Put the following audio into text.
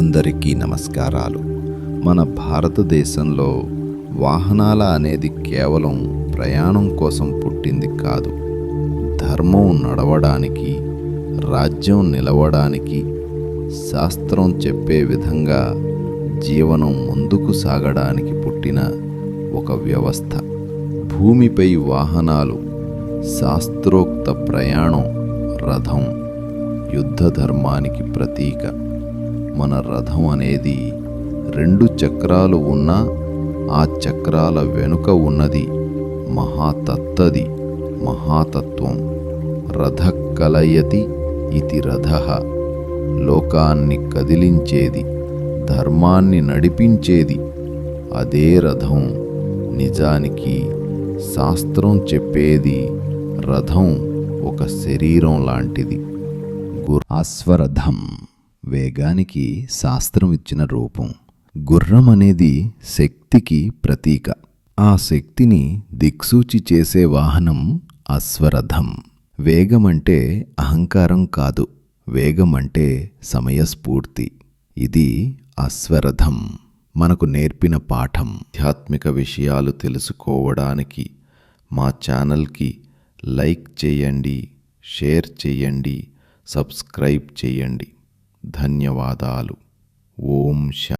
అందరికీ నమస్కారాలు. మన భారతదేశంలో వాహనాల అనేది కేవలం ప్రయాణం కోసం పుట్టింది కాదు. ధర్మం నడవడానికి రాజ్యం నిలవడానికి శాస్త్రం చెప్పే విధంగా జీవనం ముందుకు సాగడానికి పుట్టిన ఒక వ్యవస్థ. భూమిపై వాహనాలు శాస్త్రోక్త ప్రయాణం రథం యుద్ధ ధర్మానికి ప్రతీక. మన రథం అనేది రెండు చక్రాలు ఉన్న ఆ చక్రాల వెనుక ఉన్నది మహాతత్తది మహాతత్వం. రథ కలయతి ఇది రథ. లోకాన్ని కదిలించేది ధర్మాన్ని నడిపించేది అదే రథం. నిజానికి శాస్త్రం చెప్పేది రథం ఒక శరీరం లాంటిది. గురాస్వరథం వేగానికి శాస్త్రం ఇచ్చిన రూపం. గుర్రం అనేది శక్తికి ప్రతీక. ఆ శక్తిని దిక్సూచి చేసే వాహనం అశ్వరథం. వేగమంటే అహంకారం కాదు. వేగమంటే సమయస్ఫూర్తి. ఇది అశ్వరథం. మనకు నేర్పిన పాఠం. ఆధ్యాత్మిక విషయాలు తెలుసుకోవడానికి మా ఛానల్కి లైక్ చేయండి షేర్ చేయండి సబ్స్క్రైబ్ చేయండి. ధన్యవాదాలు. ఓం శా